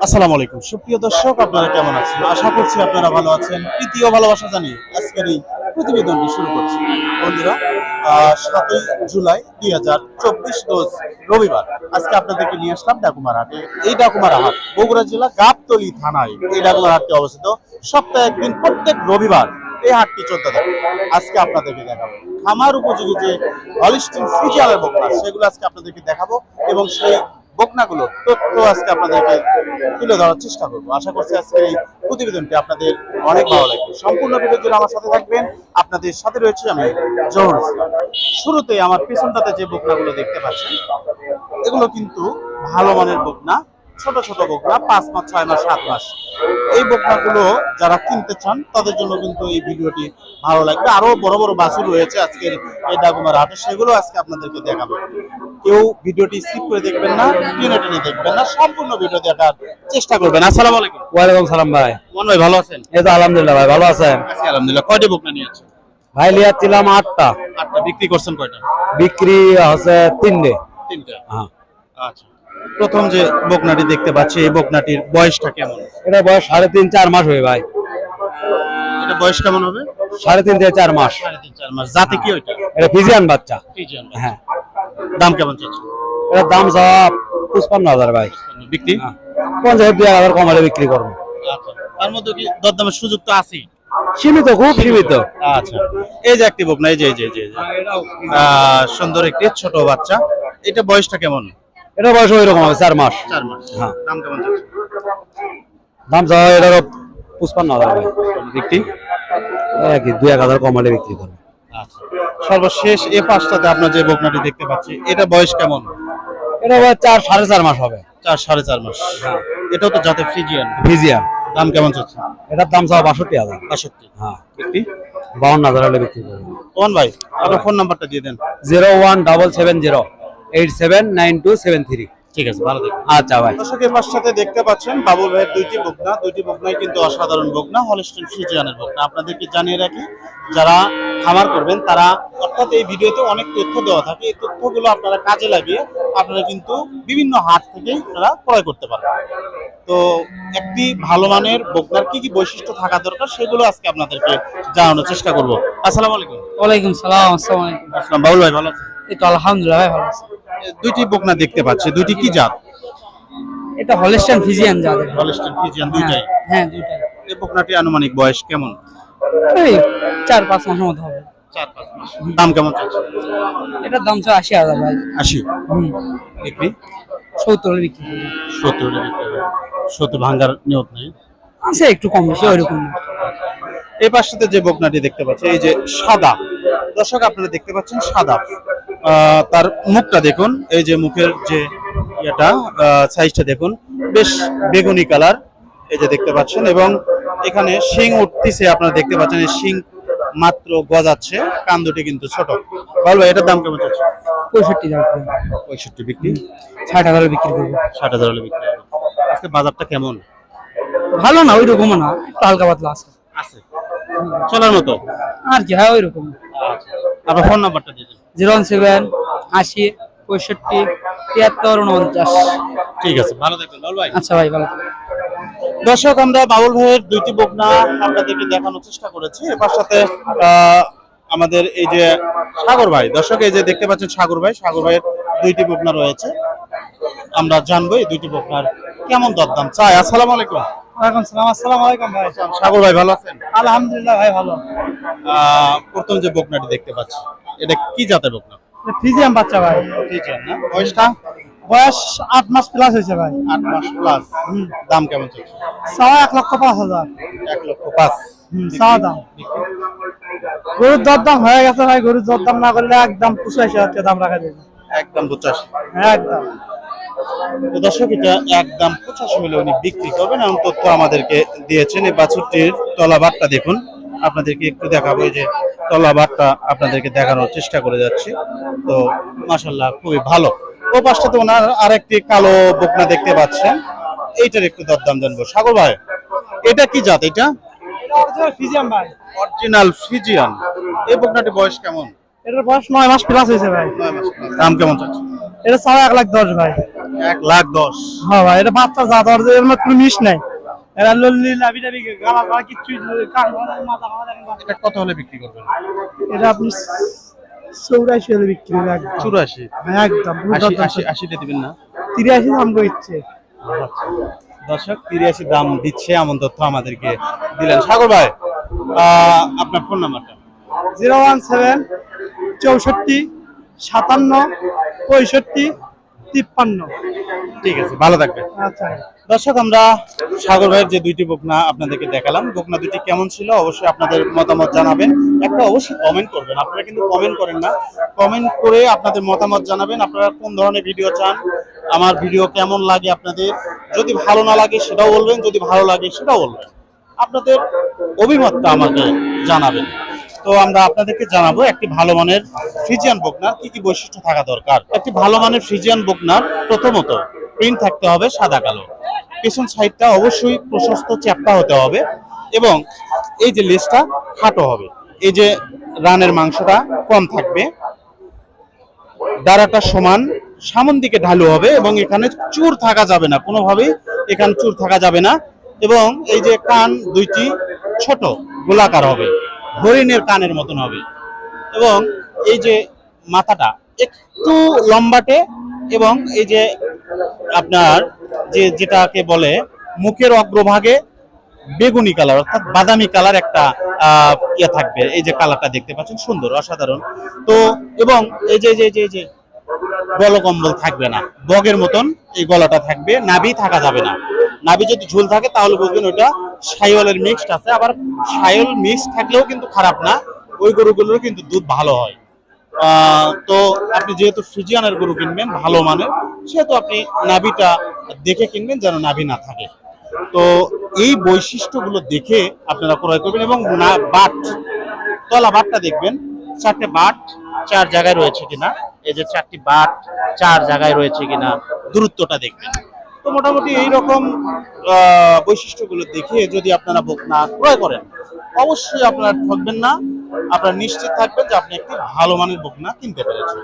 আসসালামু আলাইকুম। সুপ্রিয় দর্শক, আপনারা কেমন আছেন? আশা করছি আপনারা ভালো আছেন। তৃতীয় ভালোবাসা জানিয়ে আজকের এই প্রতিবেদনটি শুরু করছি। বন্ধুরা সাতই জুলাই দুই হাজার চব্বিশ রোজ রবিবার। আজকে আপনাদেরকে নিয়ে আসলাম ডাকুমার হাটে এই ডাকুমার হাট বগুড়া জেলা গাবতলি থানায়। এই ডাকুমার হাটটি অবস্থিত। সপ্তাহে একদিন প্রত্যেক রবিবার এই হাটটি চলতে থাকে। আজকে আপনাদেরকে দেখাবো। খামার উপযোগী যে হলিস্টিন ফিজিয়ালের বকনা সেগুলো আজকে আপনাদেরকে দেখাবো এবং সেই বকনাগুলো তথ্য আজকে আপনাদেরকে তুলে ধরার চেষ্টা করব। আশা করছি আজকে এই প্রতিবেদনটি আপনাদের অনেক ভালো লাগবে। সম্পূর্ণ ভিডিও জন্য আমার সাথে থাকবেন। আপনাদের সাথে রয়েছে আমি জহর শুরুতে আমার পিছনটাতে যে বকনাগুলো দেখতে পাচ্ছেন, এগুলো কিন্তু ভালো মানের বকনা। ছোট ছোট বকনা পাঁচ মাস ছয় মাস সাত মাস। এই বকনাগুলো যারা কিনতে চান তাদের জন্য কিন্তু এই ভিডিওটি ভালো লাগবে। আরও বড় বড় বাছুর রয়েছে আজকের এই ডাকুমার হাটে সেগুলো আজকে আপনাদেরকে দেখাবো। কেউ ভিডিওটি স্কিপ করে দেখবেন না টেনে টেনে দেখবেন না সম্পূর্ণ ভিডিও দেখার চেষ্টা করবেন। আসসালামু আলাইকুম। ওয়ালাইকুম সালাম ভাই। মন ভাই ভালো আছেন? এই তো আলহামদুলিল্লাহ ভাই ভালো আছেন? আছি আলহামদুলিল্লাহ। কয়টি বকনা নিয়েছেন ভাই লিয়াচ্ছিলাম আটটা। আটটা। বিক্রি করছেন কয়টা? বিক্রি হচ্ছে তিনটে। তিনটা। হ্যাঁ। আচ্ছা। প্রথম যে বকনাটি দেখতে পাচ্ছি এই বকনাটির বয়সটা কেমন? এটা বয়স সাড়ে তিন চার মাস হবে ভাই। এটা বয়স কেমন হবে? সাড়ে তিন থেকে চার মাস। সাড়ে তিন চার মাস। জাতে কি ওইটা? এটা ফিজিয়ান বাচ্চা। ফ্রিজিয়ান হ্যাঁ। দাম কেমন চাচ্ছে এটার দাম সব পঁচপান্ন হাজার ভাই। বিক্রি? হ্যাঁ। পঞ্চাশ দুই হাজার কমালে বিক্রি করব। আচ্ছা। তার মধ্যে কি দরদামের সুযোগ তো আছেই? সীমিত খুব সীমিত। আচ্ছা। এই যে একটি বকনা এই যে এই যে সুন্দর একটি ছোট বাচ্চা। এটা বয়সটা কেমন? এটা বয়স ওই রকম হবে চার মাস। চার মাস। হ্যাঁ। দাম কেমন দাম সব এটারও পঁচপান্ন হাজার ভাই বিক্রি? একই দুই এক হাজার কমালে বিক্রি করব। আচ্ছা। সর্বশেষ এ পাঁচটাতে আপনার যে বকনাটি দেখতে পাচ্ছি এটা বয়স কেমন? এটা ভাই চার সাড়ে চার মাস হবে। চার সাড়ে চার মাস। এটাও তো যাতে ফ্রিজিয়ান। ফিজিয়ান দাম কেমন চাচ্ছে এটার দাম সব বাষট্টি হাজার। বাষট্টি। হ্যাঁ। বিক্রি? বাউন্ন হাজার হলে বিক্রি করব। ওয়ান ভাই আপনার ফোন নাম্বারটা দিয়ে দেন। Zero one double seven zero. Eight seven nine two seven three. ঠিক আছে ভালো আচ্ছা ভাই। দর্শকের পাশে দেখতে পাচ্ছেন বাবুল ভাইয়ের দুইটি বকনা। দুইটি বকনাই কিন্তু অসাধারণ বকনা হলস্টেন ফ্রিজিয়ানের বকনা। আপনাদেরকে জানিয়ে রাখি যারা খামার করবেন তারা অর্থাৎ এই ভিডিওতে অনেক তথ্য দেওয়া থাকে। এই তথ্যগুলো আপনারা কাজে লাগিয়ে আপনারা কিন্তু বিভিন্ন হাট থেকে আপনারা ক্রয় করতে পারবেন। তো একটি ভালো মানের বকনার কি কি বৈশিষ্ট্য থাকা দরকার সেগুলো আজকে আপনাদেরকে জানানোর চেষ্টা করব। আসসালামু আলাইকুম। ওয়ালাইকুম সালাম আসসালামু আলাইকুম। আসসালাম। বাবুল ভাই ভালো আছেন? এই তো আলহামদুলিল্লাহ ভাই ভালো আছি। দুইটি বকনা দেখতে পাচ্ছি। দুইটি কি জাত? এটা হলিস্টান ফিজিয়ান যাদের হলস্টেন ফ্রিজিয়ান দুইটাই। হ্যাঁ দুইটাই। এই বকনাটি আনুমানিক বয়স কেমন? ওই চার পাঁচ মাসের মধ্যে হবে। চার পাঁচ মাস। দাম কেমন এটার দাম ছিল আশি হাজার ভাই। আশি? হুম। বিক্রি? সত্তর বিক্রি। সত্তর বিক্রি হবে। সত্তর ভাঙ্গার নিয়ত নেই? আছে একটু কম বেশি ওইরকম। এই পাশটাতে যে বকনাটি দেখতে পাচ্ছি এই যে সাদা। দর্শক আপনারা দেখতে পাচ্ছেন সাদা। তার মুখটা দেখুন এই যে মুখের যে ইয়েটা সাইজটা দেখুন বেশ বেগুনি কালার এই যে দেখতে পাচ্ছেন এবং এখানে শিং উঠতেছে আপনারা দেখতে পাচ্ছেন এই শিং মাত্র গজাচ্ছে কান দুটি কিন্তু ছোট। বলব এটার দাম কেমন চাচ্ছে পঁয়ষট্টি হাজার পঁয়ষট্টি বিক্রি? ষাট হাজারে বিক্রি করব। ষাট হাজার হলে বিক্রি আজকে বাজারটা কেমন? ভালো না ওইরকমও না একটু হালকা পাতলা আছে। আছে। চলার মতো? আর কি হ্যাঁ ওইরকম। আপনার ফোন নাম্বারটা দিয়ে জিরো ওয়ান সেভেন আশি পঁয়ষট্টি তিয়াত্তর উনপঞ্চাশ। ঠিক আছে ভালো থাকবেন। ভাই। আচ্ছা ভাই ভালো দর্শক আমরা বাবুল ভাইয়ের দুইটি বকনা আপনাদেরকে দেখানোর চেষ্টা করেছি। এবার সাথে আহ, আমাদের এই যে সাগর ভাই দর্শক এই যে দেখতে পাচ্ছেন সাগর ভাই সাগর ভাইয়ের দুইটি বকনা রয়েছে। আমরা জানব এই দুইটি বকনার কেমন দরদাম চাই। আসসালামু আলাইকুম। ওয়ালাইকুম সালাম আসসালামু আলাইকুম ভাই। সাগর ভাই ভালো আছেন? আলহামদুলিল্লাহ ভাই ভালো। আহ, প্রথম যে বকনাটি দেখতে পাচ্ছি। এটা কি জাতের বকনা? ফিজিয়াম বাচ্চা ভাই। ফ্রিজিয়ান না? বয়সটা? বয়স আট মাস প্লাস হয়েছে ভাই। আট মাস প্লাস দাম কেমন চলছে? সাওয়া এক লক্ষ পাঁচ হাজার। এক লক্ষ পাঁচ। চাওয়া দাম। গরুর দরদাম হয়ে গেছে ভাই গরুর দরদাম না করলে একদম পঁচাশি হাজার দাম রাখা যাবে। একদম পঁচাশি। একদম। দর্শক এটা একদম পঁচাশি হলে উনি বিক্রি করবেন এমন তথ্য আমাদেরকে দিয়েছেন। এই বাছুরটির তলাবারটা দেখুন। আপনাদেরকে একটু দেখাবো যে তলাবারটা আপনাদেরকে দেখানোর চেষ্টা করে যাচ্ছি। তো মাসাল্লাহ খুবই ভালো। ও পাশটাতে ওনার আরেকটি কালো বকনা দেখতে পাচ্ছেন। এইটার একটু দরদাম জানব। সাগর ভাই এটা কি জাত এটা? Friesian original Friesian. এই বকনাটি বয়স কেমন? এটার বয়স নয় মাস প্লাস হয়েছে ভাই। মাস দাম কেমন চাচ্ছে এটা এক লাখ দশ ভাই। এক লাখ দশ। হ্যাঁ ভাই এটা বাচ্চা জাত আর এর মধ্যে কোনো মিশ নাই। এরা লল্লি লাভি টাবি গালা গালা কিচ্ছু কান মাথা মাথা দেখেন বাচ্চা। এটা কত হলে বিক্রি করবেন? এটা আপনি চৌরাশি হলে বিক্রি হবে একদম। চুরাশি? একদম আশি আশিতে দিবেন না? তিরাশি দাম করছে দর্শক তিরাশি দাম দিচ্ছে এমন তথ্য আমাদেরকে দিলেন। সাগর ভাই আহ, আপনার ফোন নাম্বারটা জিরো ওয়ান সেভেন চৌষট্টি সাতান্ন পঁয়ষট্টি তিপ্পান্ন। ঠিক আছে ভালো থাকবেন। আচ্ছা। দর্শক, আমরা সাগর ভাইয়ের যে দুইটি বকনা আপনাদেরকে দেখালাম, বকনা দুটি কেমন ছিল অবশ্যই আপনাদের মতামত জানাবেন। একটা অবশ্যই কমেন্ট করবেন, আপনারা কিন্তু কমেন্ট করেন না। কমেন্ট করে আপনাদের মতামত জানাবেন, আপনারা কোন ধরনের ভিডিও চান, আমার ভিডিও কেমন লাগে আপনাদের, যদি ভালো না লাগে সেটাও বলবেন, যদি ভালো লাগে সেটাও বলবেন। আপনাদের অভিমতটা আমাকে জানাবেন। তো আমরা আপনাদেরকে জানাব একটি ভালো মানের ফ্রিজিয়ান বকনার কি কি বৈশিষ্ট্য থাকা দরকার। একটি ভালো মানের ফ্রিজিয়ান বকনার প্রথমত প্রিন্ট থাকতে হবে সাদা কালো। পেছন সাইডটা অবশ্যই প্রশস্ত চ্যাপ্টা হতে হবে এবং এই যে লেজটা খাটো হবে। এই যে রানের মাংসটা কম থাকবে। দাঁড়াটা সমান, সামন দিকে ঢালু হবে এবং এখানে চুর থাকা যাবে না। কোনোভাবেই এখানে চুর থাকা যাবে না এবং এই যে কান দুইটি ছোট, গোলাকার হবে। হরিণের কানের মতন হবে। এবং এই যে মাথাটা একটু লম্বাটে এবং এই যে আপনার যে যেটাকে বলে মুখের অগ্রভাগে বেগুনি কালার, অর্থাৎ বাদামি কালার একটা ইয়ে থাকবে। এই যে কালারটা দেখতে পাচ্ছেন, সুন্দর, অসাধারণ। তো, এবং এই যে যে যে যে গলকম্বল থাকবে না, বগের মতন এই গলাটা থাকবে, নাভি থাকা যাবে না। নাভি যদি ঝুল থাকে, তাহলে বুঝবেন ওটা সাইওয়ালের মিক্সড আছে। আবার সাইওয়াল মিক্স থাকলেও কিন্তু খারাপ না, ওই গরুগুলোর কিন্তু দুধ ভালো হয়। তো আপনি যেহেতু ফিজিয়ানের গরু কিনবেন, ভালো মানের, সেহেতু আপনি নাভিটা দেখে কিনবেন যেন নাভি না থাকে। তো এই বৈশিষ্ট্যগুলো দেখে আপনারা ক্রয় করবেন এবং না বাট, তলা বাটটা দেখবেন, চারটে বাট চার জায়গায় রয়েছে কিনা, এই যে চারটি বাট চার জায়গায় রয়েছে কিনা, দূরত্বটা দেখবেন। তো মোটামুটি এইরকম বৈশিষ্ট্যগুলো দেখে যদি আপনারা বকনা ক্রয় করেন, অবশ্যই আপনারা ঠকবেন না। আপনারা নিশ্চিত থাকবেন যে আপনি একটি ভালো মানের বকনা কিনতে পেরেছেন।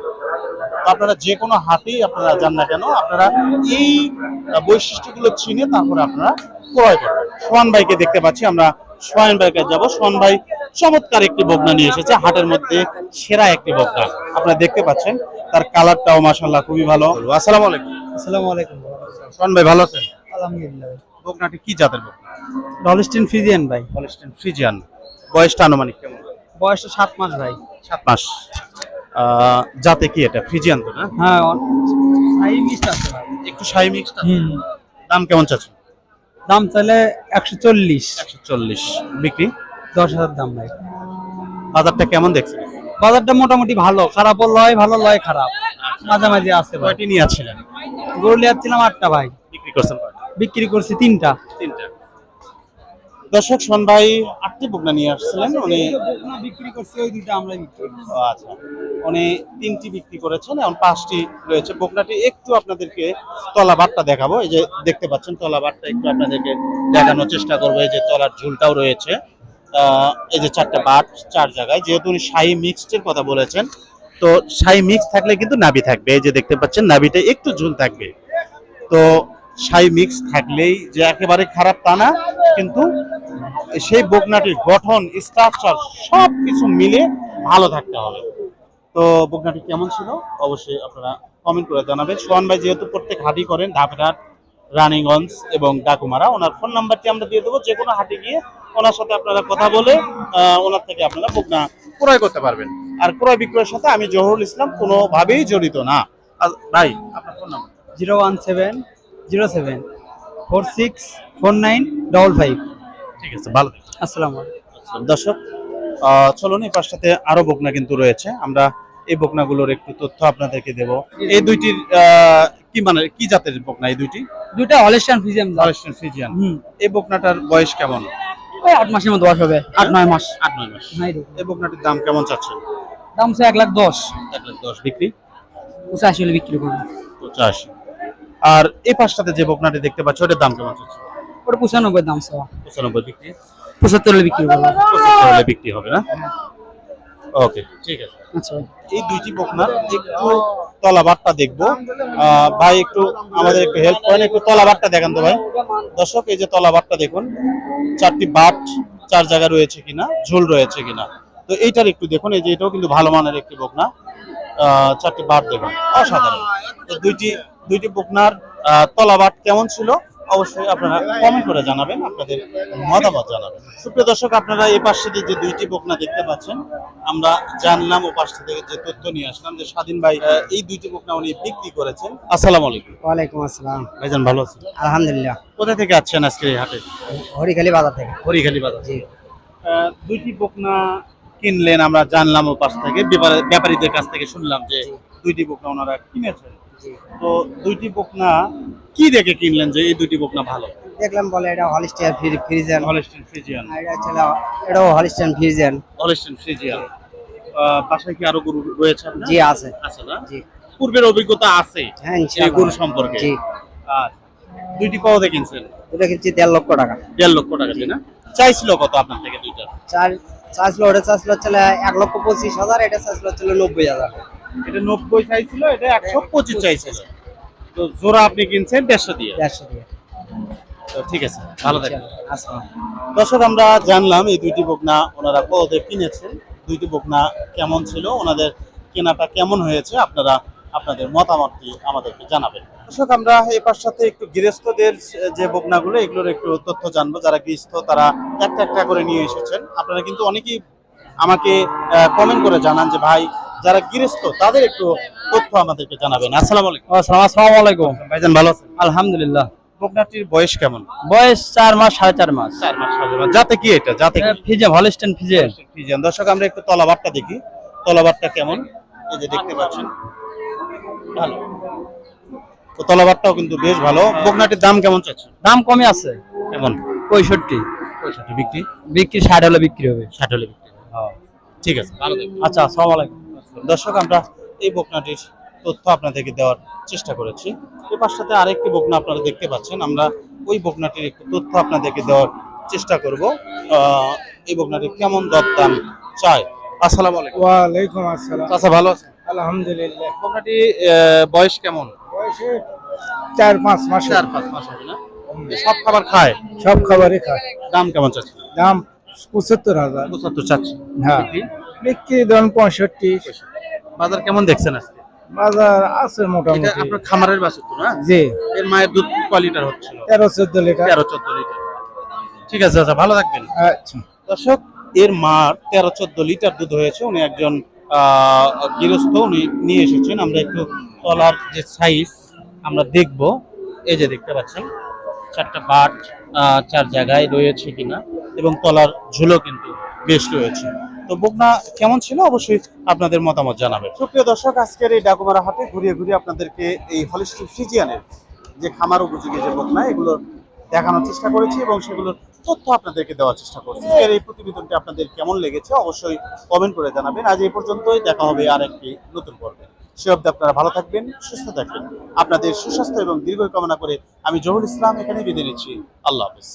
তো আপনারা যে কোনো হাটেই আপনারা যান না কেন আপনারা এই বৈশিষ্ট্যগুলো চিনে তারপরে আপনারা ক্রয় করবেন। সোহান ভাইকে দেখতে পাচ্ছি আমরা সোহান ভাইকে যাব। সোহান ভাই চমৎকার একটি বকনা নিয়ে এসেছে হাটের মধ্যে সেরা একটি বকনা। আপনারা দেখতে পাচ্ছেন তার কালারটাও মাশাল্লাহ খুবই ভালো। আসসালামু আলাইকুম। আসসালামু আলাইকুম। সোহান ভাই ভালো আছেন? আলহামদুলিল্লাহ। বকনাটি কি জাতের বকনা? ডলস্টিন ফিজিয়ান ভাই। হলস্টেইন ফ্রিজিয়ান বয়সটা আনুমানিক কেমন? বয়সটা সাত মাস ভাই। সাত মাস। জাতে কি এটা? ফ্রিজিয়ান তো না? হ্যাঁ সাই মিস্ট আছে একটু সাই মিক্সড হুম। দাম কেমন চাচ্ছেন? দাম চাইলে একশো চল্লিশ। একশো চল্লিশ। বিক্রি? দশ হাজার দাম ভাই। বাজারটা কেমন দেখছেন? বাজারটা মোটামুটি ভালো। খারাপ লয় ভালো লয় খারাপ। মাঝামাঝি আছে ভাই। কয়টি নিয়ে আসছিলেন গরু লিয়াচ্ছিলাম আটটা ভাই। বিক্রি করছেন বিক্রি করছি তিনটা। তিনটা। দর্শক শোন ভাই আটটি বকনা নিয়ে আসছিলেন। উনি বিক্রি করছে ওই দুইটা আমরা বিক্রি আচ্ছা। উনি তিনটি বিক্রি করেছেন এখন পাঁচটি রয়েছে। বকনাটি একটু আপনাদেরকে তলা বাটটা দেখাবো। এই যে দেখতে পাচ্ছেন তলা বাটটা একটু আপনাদেরকে দেখানোর চেষ্টা করব। এই যে তলার ঝুলটাও রয়েছে। আহ, এই যে চারটা বাট চার জায়গায়। যেহেতু উনি শাহি মিক্সডের কথা বলেছেন তো শাহি মিক্স থাকলে কিন্তু নাভি থাকবে। এই যে দেখতে পাচ্ছেন নাভিটা একটু ঝুল থাকবে। তো শাহি মিক্স থাকলেই যে একেবারে খারাপ তা না, কিন্তু সেই বকনাটির গঠন স্ট্রাকচার সব কিছু মিলে ভালো থাকতে হবে। তো বকনাটি কেমন ছিল? অবশ্যই আপনারা কমেন্ট করে জানাবেন। সোহান ভাই যেহেতু প্রত্যেক হাটি করেন ঢাকাঘাট রানীগঞ্জ এবং ডাকুমারা, ওনার ফোন নাম্বারটি আমরা দিয়ে দেবো। যে কোনো হাটে গিয়ে ওনার সাথে আপনারা কথা বলে ওনার থেকে আপনারা বকনা ক্রয় করতে পারবেন। আর ক্রয় বিক্রয়ের সাথে আমি জহরুল ইসলাম কোনোভাবেই জড়িত না। ভাই, আপনার phone number zero one seven zero seven four six four nine double five. ঠিক আছে ভালো। আসসালামু আলাইকুম। দর্শক আহ, চলুন এই পাশটাতে আরও বকনা কিন্তু রয়েছে। আমরা এই বকনাগুলোর একটু তথ্য আপনাদেরকে দেব। এই দুইটির কি মানে কি জাতের বকনা এই দুইটি? দুইটা হলিস্টান ফিজিয়াম হলস্টেইন ফ্রিজিয়ান হুম। এই বকনাটার বয়স কেমন? ওই আট মাসের মতো বয়স হবে আট নয় মাস। আট নয় মাস। এই বকনাটির দাম কেমন চাচ্ছেন? দাম হচ্ছে এক লাখ দশ। এক লাখ দশ। বিক্রি? পঁচাশি হলে বিক্রি করব। পঁচাশি। আর এই পাশটাতে যে বকনাটি দেখতে পাচ্ছ ওটার দাম কেমন চাচ্ছে ওটা পঁচানব্বই দাম সব পঁচানব্বই বিক্রি? পঁচাত্তর হলে বিক্রি করব। পঁচাত্তর হলে বিক্রি হবে না? ওকে ঠিক আছে। আচ্ছা এই দুইটি বকনার একটু তলাবারটা দেখব। ভাই একটু আমাদের একটু হেল্প করেন একটু তলাবারটা দেখান তো ভাই। দর্শক এই যে তলাবারটা দেখুন চারটি বাট চার জায়গা রয়েছে কিনা ঝোল রয়েছে কিনা। তো এইটার একটু দেখুন এই যে এটাও কিন্তু ভালো মানের একটি বকনা। চারটি বাট দেখুন অসাধারণ। তো দুইটি দুইটি বকনার তলাবাট কেমন ছিল? অবশ্যই আপনারা কমেন্ট করে জানাবেন আপনাদের মতামত জানাবেন। সুপ্রিয় দর্শক আপনারা এই পাশ থেকে যে দুইটি বকনা দেখতে পাচ্ছেন আমরা জানলাম ও পাশ থেকে যে তথ্য নিয়ে আসলাম যে স্বাধীন ভাই এই দুইটি বকনা উনি বিক্রি করেছেন। আসসালামু আলাইকুম। ওয়ালাইকুম আসসালাম। ভাইজান ভালো আছেন? আলহামদুলিল্লাহ। কোথা থেকে আসছেন আজকে এই হাটে? হরিখালি বাজার থেকে। হরিখালি বাজার। জি। দুইটি বকনা কিনলেন আমরা জানলাম ও পাশ থেকে। ব্যাপারে- ব্যাপারীদের কাছ থেকে শুনলাম যে দুইটি বকনা ওনারা কিনেছেন। তো দুইটি বকনা কি দেখে কিনলেন যে এই দুইটি বকনা ভালো? দেখলাম বলে এটা হলিস্টিয়ান ফ্রিজেন হলস্টিন ফ্রিজিয়ান। এটা ছিল এটাও হলিস্টিয়ান ফ্রিজেন হলস্টিন ফ্রিজিয়ান। বাসায় কি আরও গরু রয়েছে? জি আছে। আছে না? জি। পূর্বের অভিজ্ঞতা আছে হ্যাঁ এই গরু সম্পর্কে। জি। আচ্ছা দুইটি কবে কিনছেন? ওটা কিনছি দেড় লক্ষ টাকা। দেড় লক্ষ টাকা না? চাইছিল কত আপনার থেকে দুইটা? চার চার্জলো ওটা চার্জলো হচ্ছে এক লক্ষ পঁচিশ হাজার এটা চার্জলো হচ্ছে নব্বই হাজার। এটা নব্বই চাইছিল এটা একশো পঁচিশ চাইছিল তো জোড়া আপনি কিনছেন দেড়শো দিয়ে? দেড়শো দিয়ে। তো ঠিক আছে ভালো থাকবেন। দর্শক আমরা জানলাম এই দুইটি বকনা ওনারা কিনেছেন দুইটি বকনা কেমন ছিল ওনাদের কেনাটা কেমন হয়েছে আপনারা আপনাদের মতামতটি আমাদেরকে জানাবেন। দর্শক আমরা এই সাথে একটু গৃহস্থদের যে বকনাগুলো এগুলোর একটু তথ্য জানব। যারা গৃহস্থ তারা একটা একটা করে নিয়ে এসেছেন। আপনারা কিন্তু অনেকেই আমাকে কমেন্ট করে জানান যে ভাই যারা গৃহস্থ তাদের একটু তথ্য আমাদেরকে জানাবেন। আসসালামু আলাইকুম। আসসালামু আলাইকুম। ভাইজান ভালো আছেন? আলহামদুলিল্লাহ। বকনাটির বয়স কেমন? বয়স চার মাস সাড়ে চার মাস। চার মাস সাড়ে মাস। যাতে কি এটা? যাতে ফিজে হলিস্টেন ফিজে। ফ্রিজিয়ান দর্শক আমরা একটু তলাবারটা দেখি। তলাবারটা কেমন? এই যে দেখতে পাচ্ছেন। ভালো। তো তলাবারটাও কিন্তু বেশ ভালো। বকনাটির দাম কেমন চাচ্ছে দাম কমে আছে। কেমন? পঁয়ষট্টি। পয়সাটি বিক্রি? বিক্রি ষাট হলে বিক্রি হবে। ষাট হলে বিক্রি ঠিক আছে ভালো আচ্ছা আসসালামু আলাইকুম। দর্শক আমরা এই বকনাটির তথ্য আপনাদেরকে দেওয়ার চেষ্টা করেছি। এর পাশাতে আরেকটি বকনা আপনারা দেখতে পাচ্ছেন। আমরা ওই বকনাটির একটু তথ্য আপনাদেরকে দেওয়ার চেষ্টা করব। এই বকনাটি কেমন দরদাম চায়? আসসালামু আলাইকুম। ওয়ালাইকুম আসসালাম। আচ্ছা ভালো আছেন? আলহামদুলিল্লাহ। বকনাটি বয়স কেমন? বয়সে চার পাঁচ মাস চার পাঁচ মাস হবে না? সব খাবার খায়? সব খাবারই খায়। দাম কেমন চাচ্ছে দাম পঁচাত্তর হাজার। পঁচাত্তর চাচ্ছে হ্যাঁ। বিক্রি? ধরুন পঁয়ষট্টি। বাজার কেমন দেখছেন আজকে? বাজার আছে এটা মোটামুটি আপনার খামারের বাছুর তো না? জি। এর মায়ের দুধ ক লিটার হচ্ছিল। তেরো চোদ্দ লিটার। তেরো চোদ্দ লিটার। ঠিক আছে আচ্ছা ভালো থাকবেন। আচ্ছা। দর্শক এর মার তেরো চোদ্দ লিটার দুধ হয়েছে। উনি একজন গৃহস্থ উনি নিয়ে এসেছেন। আমরা একটু তলার যে সাইজ আমরা দেখব। এই যে দেখতে পাচ্ছেন চারটা বাট আহ, চার জায়গায় রয়েছে কিনা। এবং তলার ঝুলো কিন্তু বেশ রয়েছে। তো বকনা কেমন ছিল? অবশ্যই আপনাদের মতামত জানাবেন। সুপ্রিয় দর্শক, আজকের এই ডাকুমারা হাটে ঘুরিয়ে ঘুরিয়ে আপনাদেরকে এই হলিস্টিক ফিজিয়ানের যে খামার উপযোগী যে বকনা, এগুলো দেখানোর চেষ্টা করেছি এবং সেগুলোর তথ্য আপনাদেরকে দেওয়ার চেষ্টা করছি। এর এই প্রতিবেদনটি আপনাদের কেমন লেগেছে অবশ্যই কমেন্ট করে জানাবেন। আজ এই পর্যন্তই, দেখা হবে আর একটি নতুন পর্বে। সে অব্দি আপনারা ভালো থাকবেন, সুস্থ থাকবেন। আপনাদের সুস্বাস্থ্য এবং দীর্ঘ কামনা করে আমি জহুর ইসলাম এখানে বিদায় নিচ্ছি। আল্লাহ হাফিজ।